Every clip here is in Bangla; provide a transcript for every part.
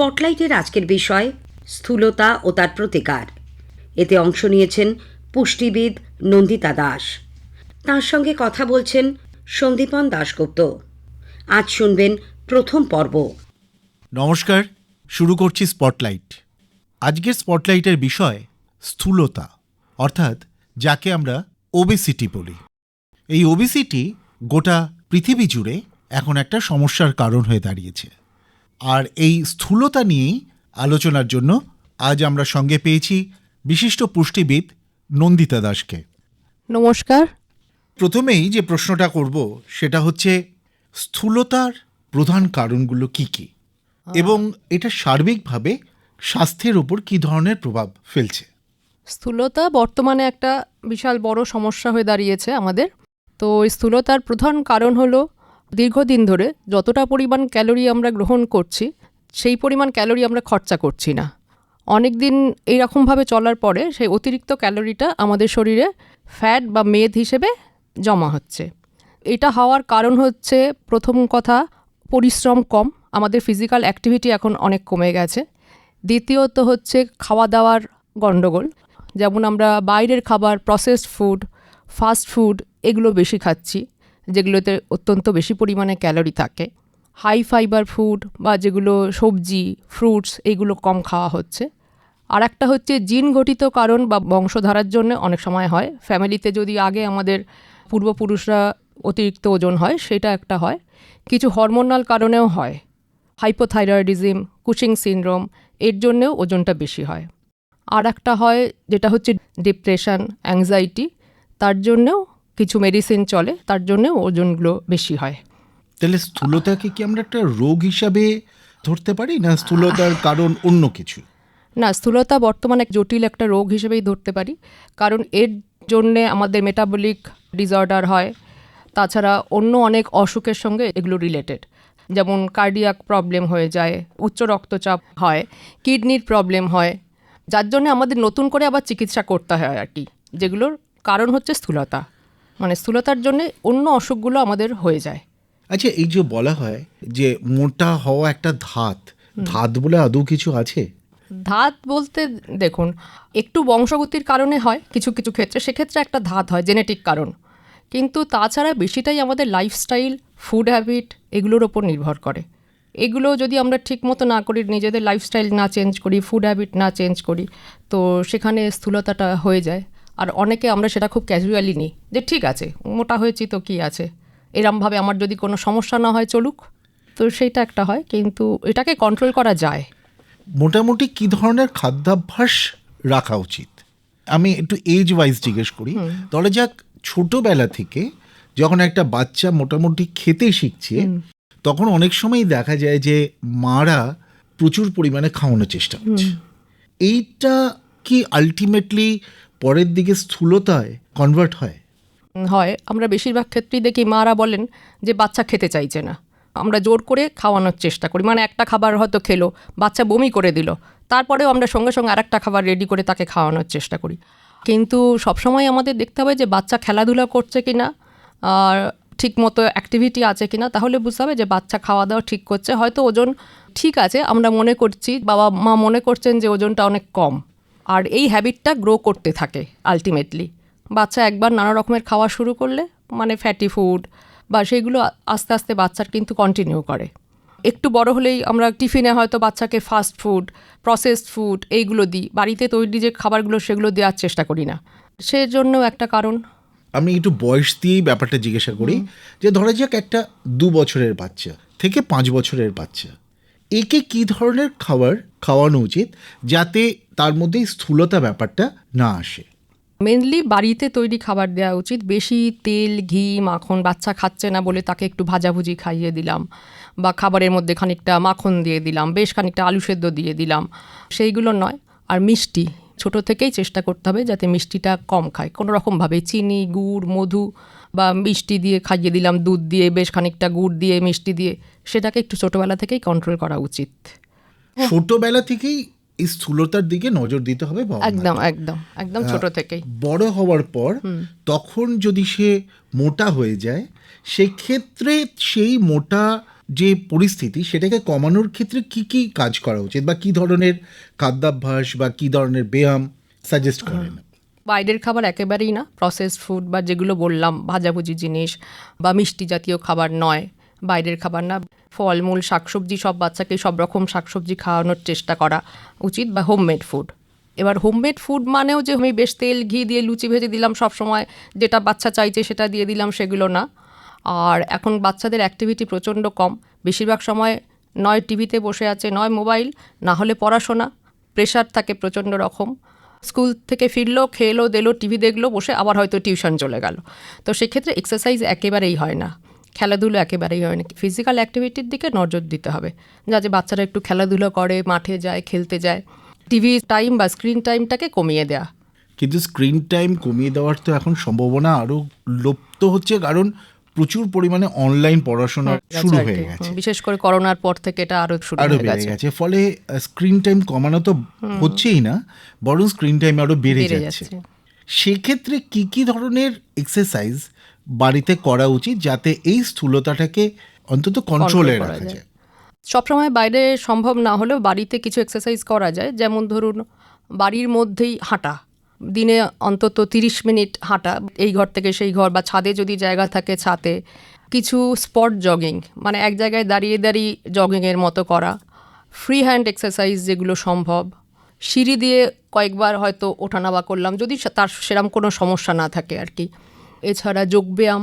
স্পটলাইটের আজকের বিষয়, স্থূলতা ও তার প্রতিকার। এতে অংশ নিয়েছেন পুষ্টিবিদ নন্দিতা দাস। তার সঙ্গে কথা বলছেন সন্দীপন দাশগুপ্ত। আজ শুনবেন প্রথম পর্ব। নমস্কার, শুরু করছি স্পটলাইট। আজকের স্পটলাইটের বিষয়, স্থূলতা, অর্থাৎ যাকে আমরা ওবেসিটি বলি। এই ওবেসিটি গোটা পৃথিবী জুড়ে এখন একটা সমস্যার কারণ হয়ে দাঁড়িয়েছে। আর এই স্থূলতা নিয়েই আলোচনার জন্য আজ আমরা সঙ্গে পেয়েছি বিশিষ্ট পুষ্টিবিদ নন্দিতা দাসকে। নমস্কার। প্রথমেই যে প্রশ্নটা করব সেটা হচ্ছে স্থূলতার প্রধান কারণগুলো কি কি? এবং এটা সার্বিকভাবে স্বাস্থ্যের উপর কি ধরনের প্রভাব ফেলছে? স্থূলতা বর্তমানে একটা বিশাল বড় সমস্যা হয়ে দাঁড়িয়েছে আমাদের। তো স্থূলতার প্রধান কারণ হলো দীর্ঘদিন ধরে যতটা পরিমাণ ক্যালোরি আমরা গ্রহণ করছি, সেই পরিমাণ ক্যালোরি আমরা খরচা করছি না। অনেক দিন এইরকমভাবে চলার পরে সেই অতিরিক্ত ক্যালোরিটা আমাদের শরীরে ফ্যাট বা মেদ হিসেবে জমা হচ্ছে। এটা হওয়ার কারণ হচ্ছে, প্রথম কথা, পরিশ্রম কম, আমাদের ফিজিক্যাল অ্যাক্টিভিটি এখন অনেক কমে গেছে। দ্বিতীয়ত হচ্ছে খাওয়া দাওয়ার গণ্ডগোল যেমন আমরা বাইরের খাবার প্রসেসড ফুড ফাস্ট ফুড এগুলো বেশি খাচ্ছি। যেগুলোতে অত্যন্ত বেশি পরিমাণে ক্যালোরি থাকে। হাই ফাইবার ফুড বা যেগুলো সবজি ফ্রুটস এগুলো কম খাওয়া হচ্ছে। আর একটা হচ্ছে জিন ঘটিত কারণ বা বংশধারার জন্য অনেক সময় হয়। ফ্যামিলিতে যদি আগে আমাদের পূর্বপুরুষরা অতিরিক্ত ওজন হয়, সেটা একটা হয়। কিছু হরমোনাল কারণেও হয়। হাইপোথাইরয়েডিজম কুচিং সিনড্রোম এর জন্যেও ওজনটা বেশি হয়। আর একটা হয়, যেটা হচ্ছে ডিপ্রেশন অ্যাংজাইটি তার জন্যেও কিছু মেডিসিন চলে তার জন্যেও ওজনগুলো বেশি হয়। তাহলে স্থূলতাকে কি আমরা একটা রোগ হিসাবে ধরতে পারি না স্থূলতার কারণ অন্য কিছু? না স্থূলতা বর্তমানে এক জটিল একটা রোগ হিসেবেই ধরতে পারি। কারণ এর জন্যে আমাদের মেটাবলিক ডিসঅর্ডার হয় তাছাড়া অন্য অনেক অসুখের সঙ্গে এগুলো রিলেটেড যেমন কার্ডিয়াক প্রবলেম হয়ে যায় উচ্চ রক্তচাপ হয় কিডনির প্রবলেম হয় যার জন্য আমাদের নতুন করে আবার চিকিৎসা করতে হয় আর কি যেগুলোর কারণ হচ্ছে স্থূলতা। মানে স্থূলতার জন্য অন্য অসুখগুলো আমাদের হয়ে যায়। আচ্ছা এই যে বলা হয় যে মোটা হওয়া একটা ধাত ধাত বলে আদৌ কিছু আছে? ধাত বলতে দেখুন একটু বংশগতির কারণে হয় কিছু কিছু ক্ষেত্রে। সেক্ষেত্রে একটা ধাত হয় জেনেটিক কারণ। কিন্তু তাছাড়া বেশিটাই আমাদের লাইফস্টাইল ফুড হ্যাবিট এগুলোর ওপর নির্ভর করে। এগুলো যদি আমরা ঠিক মতো না করি নিজেদের লাইফস্টাইল না চেঞ্জ করি ফুড হ্যাবিট না চেঞ্জ করি তো সেখানে স্থূলতাটা হয়ে যায়। আর অনেকে আমরা সেটা খুব ক্যাজুয়ালি নিই যে ঠিক আছে মোটা হয়েছি তো কী আছে? এরমভাবে আমার যদি কোনো সমস্যা না হয় চলুক। তো সেইটা একটা হয় কিন্তু এটাকে কন্ট্রোল করা যায়। মোটামুটি কি ধরনের খাদ্যাভ্যাস রাখা উচিত? আমি একটু এজ ওয়াইজ জিজ্ঞেস করি। ধরা যাক ছোটোবেলা থেকে যখন একটা বাচ্চা মোটামুটি খেতে শিখছে তখন অনেক সময় দেখা যায় যে মারা প্রচুর পরিমাণে খাওয়ানোর চেষ্টা করছে। এইটা কি আলটিমেটলি পরের দিকে স্থূলতায় কনভার্ট হয়। হয়। আমরা বেশিরভাগ ক্ষেত্রেই দেখি মারা বলেন যে বাচ্চা খেতে চাইছে না। আমরা জোর করে খাওয়ানোর চেষ্টা করি। মানে একটা খাবার হয়তো খেলো, বাচ্চা বমি করে দিল। তারপরেও আমরা সঙ্গে সঙ্গে আরেকটা খাবার রেডি করে তাকে খাওয়ানোর চেষ্টা করি। কিন্তু সবসময় আমাদের দেখতে হবে যে বাচ্চা খেলাধুলা করছে কি না আর ঠিক মতো অ্যাক্টিভিটি আছে কি না তাহলে বুঝতে হবে যে বাচ্চা খাওয়া দাওয়া ঠিক করছে। হয়তো ওজন ঠিক আছে। আমরা মনে করছি বাবা মা মনে করছেন যে ওজনটা অনেক কম। আর এই হ্যাবিটটা গ্রো করতে থাকে আলটিমেটলি বাচ্চা একবার নানা রকমের খাওয়া শুরু করলে মানে ফ্যাটি ফুড বা সেগুলো আ- আস্তে আস্তে বাচ্চার কিন্তু কন্টিনিউ করে। একটু বড় হলেই আমরা টিফিনে হয়তো বাচ্চাকে ফাস্ট ফুড প্রসেসড ফুড এইগুলো দিই। বাড়িতে তৈরি যে খাবারগুলো সেগুলো দেওয়ার চেষ্টা করি না। সেজন্য একটা কারণ। আমি একটু বয়স দিয়েই ব্যাপারটা জিজ্ঞাসা করি যে ধরা যাক একটা দু বছরের বাচ্চা থেকে পাঁচ বছরের বাচ্চা। একে কি ধরনের খাবার খাওয়ানো উচিত যাতে তার মধ্যে স্থূলতা ব্যাপারটা না আসে? মেনলি বাড়িতে তৈরি খাবার দেওয়া উচিত। বেশি তেল, ঘি, মাখন বাচ্চা খাচ্ছে না বলে তাকে একটু ভাজাভুজি খাইয়ে দিলাম বা খাবারের মধ্যে খানিকটা মাখন দিয়ে দিলাম, বেশ খানিকটা আলু সেদ্ধ দিয়ে দিলাম। সেইগুলো নয়। আর মিষ্টি ছোট থেকেই চেষ্টা করতে হবে যাতে মিষ্টিটা কম খায়। কোনো রকমভাবে চিনি গুড় মধু বা মিষ্টি দিয়ে খাইয়ে দিলাম দুধ দিয়ে বেশ খানিকটা গুড় দিয়ে মিষ্টি দিয়ে সেটাকে একটু ছোটোবেলা থেকেই কন্ট্রোল করা উচিত। ছোটোবেলা থেকেই এই স্থূলতার দিকে নজর দিতে হবে একদম একদম একদম ছোট থেকেই। বড় হওয়ার পর তখন যদি সে মোটা হয়ে যায় সেক্ষেত্রে সেই মোটা যে পরিস্থিতি সেটাকে কমানোর ক্ষেত্রে কি কি কাজ করা উচিত? বা কি ধরনের খাদ্যাভ্যাস বা কি ধরনের ব্যায়াম সাজেস্ট করেন? বাইরের খাবার একেবারেই না প্রসেসড ফুড বা যেগুলো বললাম, ভাজাভুজি জিনিস বা মিষ্টি জাতীয় খাবার নয়। বাইরের খাবার না, ফলমূল, শাকসবজি, সব বাচ্চাকে সব রকম শাকসবজি খাওয়ানোর চেষ্টা করা উচিত বা হোমমেড ফুড এবার হোমমেড ফুড মানেও যে আমি বেশ তেল ঘি দিয়ে লুচি ভেজে দিলাম সব সময় যেটা বাচ্চা চাইছে সেটা দিয়ে দিলাম, সেগুলো না। আর এখন বাচ্চাদের অ্যাক্টিভিটি প্রচণ্ড কম। বেশিরভাগ সময় নয় টিভিতে বসে আছে, নয় মোবাইল না হলে পড়াশোনা। প্রেশার থাকে প্রচণ্ড রকম। স্কুল থেকে ফিরলো, খেলো, দিলো টিভি দেখল, বসে আবার হয়তো টিউশন চলে গেল। তো সেক্ষেত্রে এক্সারসাইজ একেবারেই হয় না। খেলাধুলো একেবারেই হয় না। ফিজিক্যাল অ্যাক্টিভিটির দিকে নজর দিতে হবে। যাতে বাচ্চারা একটু খেলাধুলো করে, মাঠে যায়, খেলতে যায়। টিভি টাইম বা স্ক্রিন টাইমটাকে কমিয়ে দেয়া। কিন্তু স্ক্রিন টাইম কমিয়ে দেওয়ার তো এখন সম্ভাবনা আরও লুপ্ত হচ্ছে। কারণ প্রচুর পরিমাণে অনলাইন পড়াশোনা শুরু হয়ে গেছে। বিশেষ করে করোনার পর থেকে এটা আরও শুরু আরও বেড়ে গেছে। ফলে স্ক্রিন টাইম কমানো তো হচ্ছেই না বরং স্ক্রিন টাইম আরও বেড়ে যাচ্ছে। সেক্ষেত্রে কি কি ধরনের এক্সারসাইজ বাড়িতে করা উচিত যাতে এই স্থূলতাটাকে অন্তত কন্ট্রোলে রাখা যায়। যায়। সবসময় বাইরে সম্ভব না হলেও বাড়িতে কিছু এক্সারসাইজ করা যায়। যেমন ধরুন বাড়ির মধ্যেই হাঁটা। দিনে অন্তত তিরিশ মিনিট হাঁটা, এই ঘর থেকে সেই ঘর বা ছাদে যদি জায়গা থাকে ছাদে, কিছু স্পট জগিং মানে এক জায়গায় দাঁড়িয়ে দাঁড়িয়ে জগিংয়ের মতো করা ফ্রি হ্যান্ড এক্সারসাইজ যেগুলো সম্ভব, সিঁড়ি দিয়ে কয়েকবার হয়তো ওঠানামা করলাম, যদি তার সেরম কোনো সমস্যা না থাকে আর কি। এছাড়া যোগব্যায়াম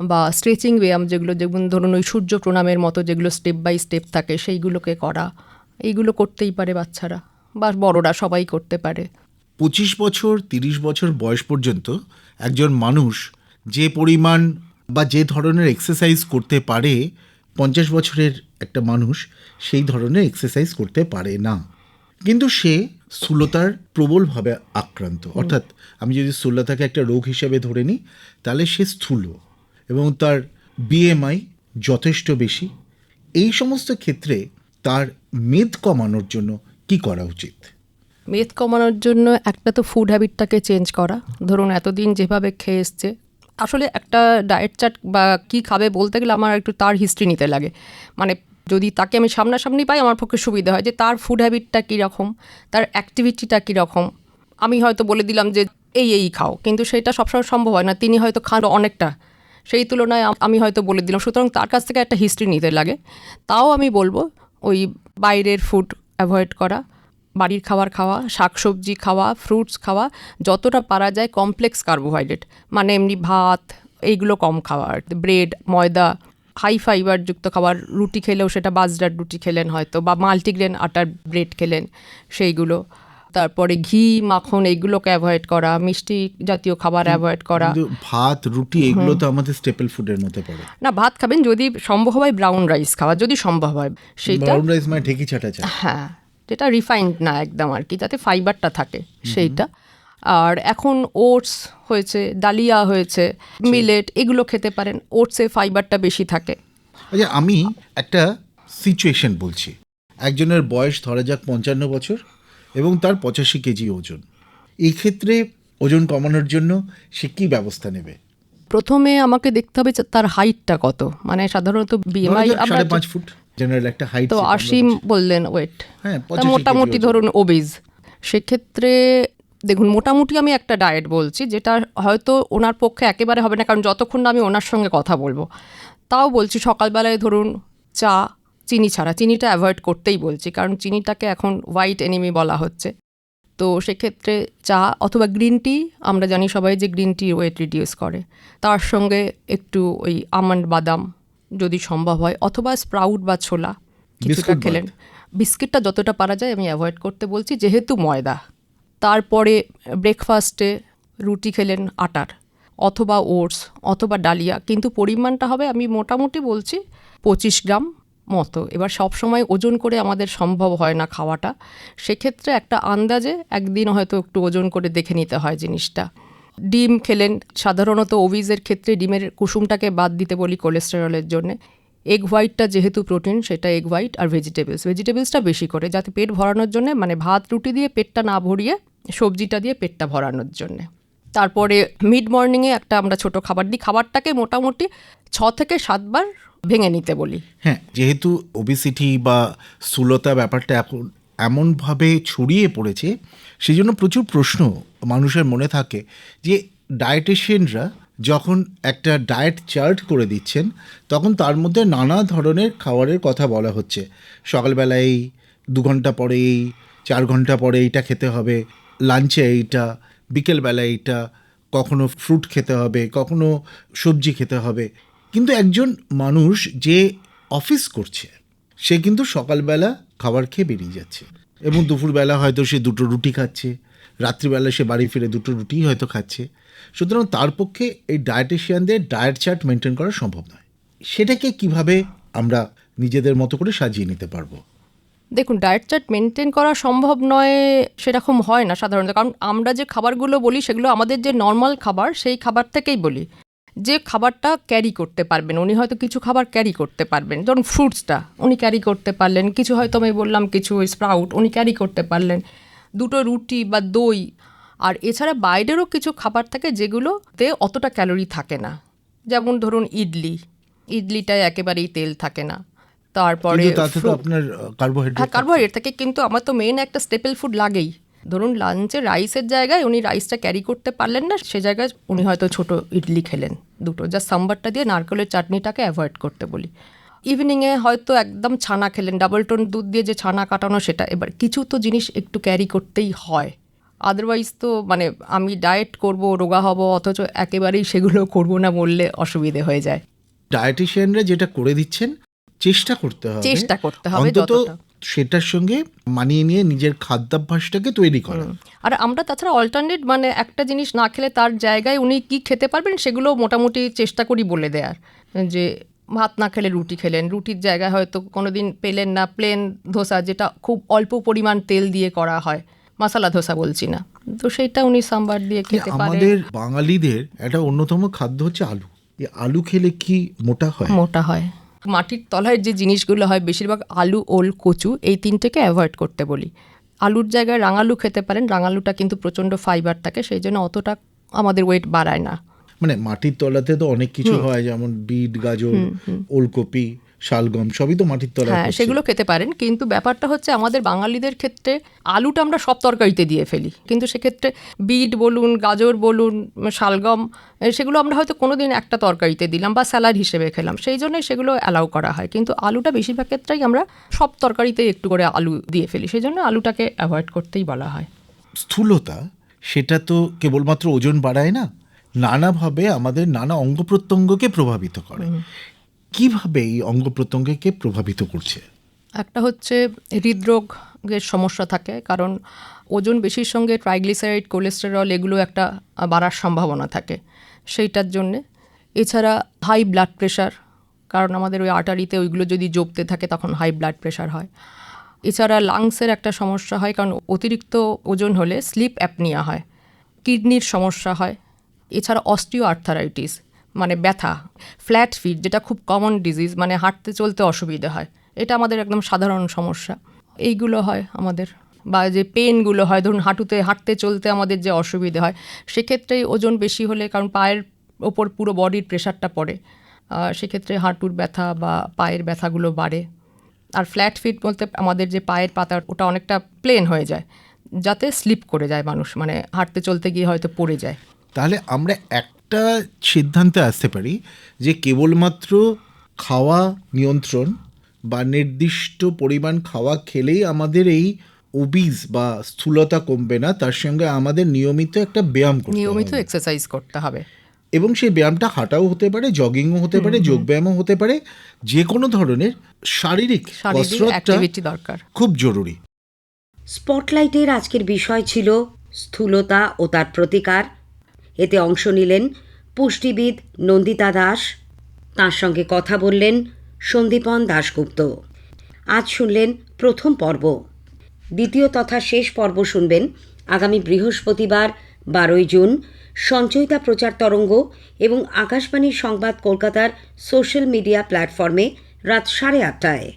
বা স্ট্রেচিং ব্যায়াম যেগুলো, যেমন ধরুন ওই সূর্য প্রণামের মতো যেগুলো স্টেপ বাই স্টেপ থাকে, সেইগুলোকে করা, এইগুলো করতেই পারে বাচ্চারা, বা বড়রা সবাই করতে পারে। পঁচিশ বছর তিরিশ বছর বয়স পর্যন্ত একজন মানুষ যে পরিমাণ বা যে ধরনের এক্সারসাইজ করতে পারে পঞ্চাশ বছরের একটা মানুষ সেই ধরনের এক্সারসাইজ করতে পারে না। কিন্তু সে স্থূলতার প্রবলভাবে আক্রান্ত। অর্থাৎ আমি যদি স্থূলতাকে একটা রোগ হিসেবে ধরে নিই তাহলে সে স্থূল এবং তার বিএমআই যথেষ্ট বেশি। এই সমস্ত ক্ষেত্রে তার মেদ কমানোর জন্য কি করা উচিত? মেদ কমানোর জন্য একটা তো ফুড হ্যাবিটটাকে চেঞ্জ করা। ধরুন এতদিন যেভাবে খেয়ে এসছে। আসলে একটা ডায়েট চার্ট বা কি খাবে বলতে গেলে আমার একটু তার হিস্ট্রি নিতে লাগে। মানে যদি তাকে আমি সামনাসামনি পাই, আমার পক্ষে সুবিধা হয় যে তার ফুড হ্যাবিটটা কীরকম, তার অ্যাক্টিভিটিটা কীরকম। আমি হয়তো বলে দিলাম যে এই এই খাও, কিন্তু সেটা সবসময় সম্ভব হয় না। তিনি হয়তো খান অনেকটা। সেই তুলনায় আমি হয়তো বলে দিলাম। সুতরাং তার কাছ থেকে একটা হিস্ট্রি নিতে লাগে। তাও আমি বলব ওই বাইরের ফুড অ্যাভয়েড করা। বাড়ির খাবার খাওয়া শাকসবজি খাওয়া ফ্রুটস খাওয়া যতটা পারা যায় কমপ্লেক্স কার্বোহাইড্রেট মানে এমনি ভাত এইগুলো কম খাওয়া। ব্রেড ময়দা হাই ফাইবারযুক্ত খাবার রুটি খেলেও সেটা বাজরার রুটি খেলেন হয়তো বা মাল্টিগ্রেন আটার ব্রেড খেলেন সেইগুলো। তারপরে ঘি মাখন এইগুলোকে অ্যাভয়েড করা মিষ্টি জাতীয় খাবার অ্যাভয়েড করা। ভাত রুটি এগুলো তো আমাদের স্টেপল ফুডের মধ্যে পড়ে। না ভাত খাবেন যদি সম্ভব হয় ব্রাউন রাইস খাওয়া যদি সম্ভব হয় সেইটা ব্রাউন রাইস মানে ঢেকি ছাটা হ্যাঁ। যেটা রিফাইন্ড না একদম আর কি যাতে ফাইবারটা থাকে সেইটা। আর এখন ওটস হয়েছে ডালিয়া হয়েছে মিলেট এগুলো খেতে পারেন ওটসে ফাইবারটা বেশি থাকে। আচ্ছা আমি একটা সিচুয়েশন বলছি। একজনের বয়স ধরা যাক পঞ্চান্ন বছর এবং তার পঁচাশি কেজি ওজন। এই ক্ষেত্রে ওজন কমানোর জন্য সে কি ব্যবস্থা নেবে? প্রথমে আমাকে দেখতে হবে যে তার হাইটটা কত। মানে সাধারণত ধরা বিএমআই পাঁচ ফুট। জেনারেল একটা হাইট তো আশি বললেন ওয়েট হ্যাঁ, তা 85 মোটামুটি ধরুন ওবেজ সেক্ষেত্রে দেখুন মোটামুটি আমি একটা ডায়েট বলছি যেটা হয়তো ওনার পক্ষে একেবারে হবে না কারণ যতক্ষণ না আমি ওনার সঙ্গে কথা বলব। তাও বলছি সকালবেলায় ধরুন চা চিনি ছাড়া। চিনিটা অ্যাভয়েড করতেই বলছি কারণ চিনিটাকে এখন হোয়াইট এনিমি বলা হচ্ছে। তো সেক্ষেত্রে চা অথবা গ্রিন টি আমরা জানি সবাই যে গ্রিন টি ওয়েট রিডিউস করে। তার সঙ্গে একটু ওই আমন্ড বাদাম যদি সম্ভব হয় অথবা স্প্রাউট বা ছোলা কিছুটা খেলেন। বিস্কিটটা যতটা পারা যায় আমি অ্যাভয়েড করতে বলছি যেহেতু ময়দা। তারপরে ব্রেকফাস্টে রুটি খেলেন আটার অথবা ওটস অথবা ডালিয়া কিন্তু পরিমাণটা হবে আমি মোটামুটি বলছি পঁচিশ গ্রাম মতো। এবার সব সময় ওজন করে আমাদের সম্ভব হয় না খাওয়াটা। সেক্ষেত্রে একটা আন্দাজে একদিন হয়তো একটু ওজন করে দেখে নিতে হয় জিনিসটা। ডিম খেলেন সাধারণত ওভিজের ক্ষেত্রে ডিমের কুসুমটাকে বাদ দিতে বলি কোলেস্টেরলের জন্য। এগ হোয়াইটটা যেহেতু প্রোটিন সেটা এগ হোয়াইট আর ভেজিটেবলস ভেজিটেবলসটা বেশি করে, যাতে পেট ভরানোর জন্য মানে ভাত, রুটি দিয়ে পেটটা না ভরিয়ে, সবজিটা দিয়ে পেটটা ভরানোর জন্যে। তারপরে মিড মর্নিংয়ে একটা আমরা ছোট খাবার দিই। খাবারটাকে মোটামুটি ছ থেকে সাতবার ভেঙে নিতে বলি। হ্যাঁ যেহেতু ওবিসিটি বা স্থূলতা ব্যাপারটা এমনভাবে ছড়িয়ে পড়েছে সেই জন্য প্রচুর প্রশ্ন মানুষের মনে থাকে যে ডায়েটিশিয়ানরা যখন একটা ডায়েট চার্ট করে দিচ্ছেন, তখন তার মধ্যে নানা ধরনের খাবারের কথা বলা হচ্ছে। সকালবেলায় দু ঘণ্টা পরে এই, চার ঘণ্টা পরে এইটা খেতে হবে লাঞ্চে এইটা বিকেলবেলা এইটা, কখনো ফ্রুট খেতে হবে, কখনো সবজি খেতে হবে। কিন্তু একজন মানুষ যে অফিস করছে, সে কিন্তু সকালবেলা খাবার খেয়ে বেরিয়ে যাচ্ছে। এবং দুপুরবেলা হয়তো সে দুটো রুটি খাচ্ছে, রাত্রিবেলা সে বাড়ি ফিরে দুটো রুটি হয়তো খাচ্ছে। সুতরাং তার পক্ষে এই ডায়েটিশিয়ানদের ডায়েট চার্ট মেনটেন করা সম্ভব নয়। সেটাকে কীভাবে আমরা নিজেদের মতো করে সাজিয়ে নিতে পারব? দেখুন ডায়েট চার্ট মেনটেন করা সম্ভব নয় সেরকম হয় না সাধারণত। কারণ আমরা যে খাবারগুলো বলি সেগুলো আমাদের যে নর্মাল খাবার, সেই খাবার থেকেই বলি। যে খাবারটা ক্যারি করতে পারবেন উনি হয়তো কিছু খাবার ক্যারি করতে পারবেন। যেমন ফ্রুটসটা উনি ক্যারি করতে পারলেন। কিছু হয়তো আমি বললাম কিছু স্প্রাউট উনি ক্যারি করতে পারলেন। দুটো রুটি বা দই। আর এছাড়া বাইরেরও কিছু খাবার থাকে যেগুলোতে অতটা ক্যালোরি থাকে না। যেমন ধরুন ইডলি। ইডলিটায় একেবারেই তেল থাকে না। তারপরে আপনার কার্বোহাইড্রেট হ্যাঁ কার্বোহাইড্রেট থাকে কিন্তু আমার তো মেন একটা স্টেপল ফুড লাগেই। ধরুন লাঞ্চে রাইসের জায়গায় উনি রাইসটা ক্যারি করতে পারলেন না সে জায়গায় উনি হয়তো ছোট ইডলি খেলেন দুটো। যা সাম্বারটা দিয়ে নারকেলের চাটনিটাকে অ্যাভয়েড করতে বলি। ইভিনিংয়ে হয়তো একদম ছানা খেলেন ডাবল টোন দুধ দিয়ে যে ছানা কাটানো সেটা। এবার কিছু তো জিনিস একটু ক্যারি করতেই হয়। আদারওয়াইজ তো মানে আমি ডায়েট করব রোগা হব অথচ একেবারেই সেগুলো করব না বললে অসুবিধে হয়ে যায়। ডায়েটিশিয়ানরা যেটা করে দিচ্ছেন চেষ্টা করতে হবে। চেষ্টা করতে হবে অন্তত যতটা। সেটার সঙ্গে মানিয়ে নিয়ে নিজের খাদ্যাভ্যাসটাকে তৈরি করা। আর আমরা তাছাড়া অল্টারনেট মানে একটা জিনিস না খেলে তার জায়গায় উনি কি খেতে পারবেন সেগুলো মোটামুটি চেষ্টা করি বলে দেয়ার। যে ভাত না খেলে রুটি খেলেন রুটির জায়গায় হয়তো কোনো দিন পেলেন না প্লেন ধোসা যেটা খুব অল্প পরিমাণ তেল দিয়ে করা হয় মশলা ধোসা বলছি না। তো সেইটা উনি সাম্বার দিয়ে খেতে পারেন। আমাদের বাঙালিদের একটা অন্যতম খাদ্য হচ্ছে আলু। এই আলু খেলে কি মোটা হয়? মোটা হয়। মাটির তলায় যে জিনিসগুলো হয় বেশিরভাগ আলু ওল কচু এই তিনটেকে অ্যাভয়েড করতে বলি। আলুর জায়গায় রাঙালু খেতে পারেন রাঙালুটা কিন্তু প্রচণ্ড ফাইবার থাকে সেই জন্য অতটা আমাদের ওয়েট বাড়ায় না। মানে মাটির তলাতে তো অনেক কিছু হয় যেমন বিট গাজর ওলকপি শালগম সবই তো মাটির তলায় হ্যাঁ সেগুলো খেতে পারেন কিন্তু ব্যাপারটা হচ্ছে আমাদের বাঙালিদের ক্ষেত্রে আলুটা আমরা সব তরকারিতে দিয়ে ফেলি। কিন্তু সেক্ষেত্রে বিট বলুন গাজর বলুন শালগম সেগুলো আমরা হয়তো কোনো দিন একটা তরকারিতে দিলাম বা স্যালাড হিসেবে খেলাম। সেই জন্যই সেগুলো অ্যালাউ করা হয়। কিন্তু আলুটা বেশিরভাগ ক্ষেত্রেই আমরা সব তরকারিতেই একটু করে আলু দিয়ে ফেলি। সেই জন্য আলুটাকে অ্যাভয়েড করতেই বলা হয়। স্থূলতা সেটা তো কেবলমাত্র ওজন বাড়ায় না নানাভাবে আমাদের নানা অঙ্গ প্রত্যঙ্গকে প্রভাবিত করে। কীভাবে এই অঙ্গ প্রত্যঙ্গকে প্রভাবিত করছে? একটা হচ্ছে হৃদরোগের সমস্যা থাকে, কারণ ওজন বেশির সঙ্গে ট্রাইগ্লিসারাইড, কোলেস্টেরল এগুলো একটা বাড়ার সম্ভাবনা থাকে সেইটার জন্যে। এছাড়া হাই ব্লাড প্রেশার, কারণ আমাদের ওই আর্টারিতে ওইগুলো যদি জমতে থাকে তখন হাই ব্লাড প্রেশার হয়। এছাড়া লাংসের একটা সমস্যা হয়, কারণ অতিরিক্ত ওজন হলে স্লিপ অ্যাপনিয়া হয়, কিডনির সমস্যা হয়। এছাড়া অস্টিও আর্থারাইটিস মানে ব্যথা ফ্ল্যাট ফিট যেটা খুব কমন ডিজিজ মানে হাঁটতে চলতে অসুবিধে হয়। এটা আমাদের একদম সাধারণ সমস্যা। এইগুলো হয় আমাদের। বা যে পেনগুলো হয়, ধরুন হাঁটুতে, হাঁটতে চলতে আমাদের যে অসুবিধে হয় সেক্ষেত্রেই ওজন বেশি হলে, কারণ পায়ের ওপর পুরো বডির প্রেশারটা পড়ে। সেক্ষেত্রে হাঁটুর ব্যথা বা পায়ের ব্যথাগুলো বাড়ে। আর ফ্ল্যাট ফিট বলতে আমাদের যে পায়ের পাতা, ওটা অনেকটা প্লেন হয়ে যায়, যাতে স্লিপ করে যায় মানুষ মানে হাঁটতে চলতে গিয়ে হয়তো পড়ে যায়। তাহলে আমরা একটা সিদ্ধান্তে আসতে পারি যে কেবলমাত্র খাওয়া নিয়ন্ত্রণ বা নির্দিষ্ট পরিমাণ খাওয়া খেলেই আমাদের এই ওবিজ বা স্থূলতা কমবে না তার সঙ্গে আমাদের নিয়মিত একটা ব্যায়াম করতে নিয়মিত এক্সারসাইজ করতে হবে। এবং সেই ব্যায়ামটা হাঁটাও হতে পারে জগিংও হতে পারে যোগব্যায়ামও হতে পারে যে কোনো ধরনের শারীরিক কসরতটা দরকার। খুব জরুরি। স্পটলাইটের আজকের বিষয় ছিল স্থূলতা ও তার প্রতিকার। এতে অংশ নিলেন পুষ্টিবিদ নন্দিতা দাস। তার সঙ্গে কথা বললেন সন্দীপন দাশগুপ্ত। আজ শুনলেন প্রথম পর্ব। দ্বিতীয় তথা শেষ পর্ব শুনবেন আগামী বৃহস্পতিবার, বারোই জুন। সঞ্চয়িতা প্রচার তরঙ্গ এবং আকাশবাণীর সংবাদ কলকাতার সোশ্যাল মিডিয়া প্ল্যাটফর্মে রাত সাড়ে আটটায়।